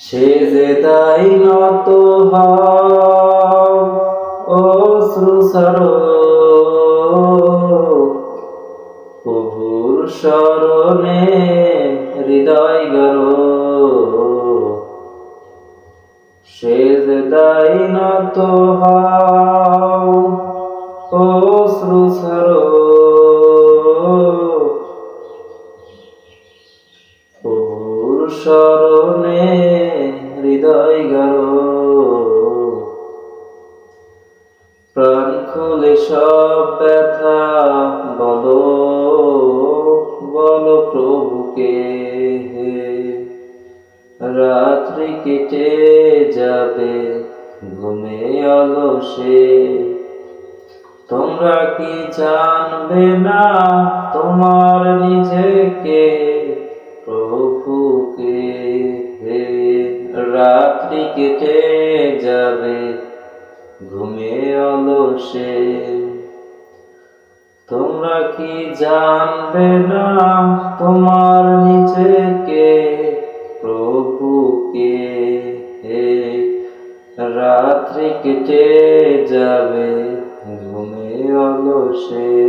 সে যে তাই নত হও অশ্রু সর প্রভুর স্মরণে হৃদয় গর সে যে তাই নত হও অশ্রু সর প্রভুর স্মরণে হৃদয় গর প্রাণ খুলে সব ব্যথা, বলো বলো প্রভুকে রাত্রি কেটে যাবে, ঘুমে অলসে তোমরা কি জানবে না তোমার নিজেকে? রাত্রি কেটে যাবে, ঘুমে অলসে। তোমরা কি জানবে না তোমার নিজেকে প্রভুকে রাত্রি কেটে যাবে, ঘুমে অলসে।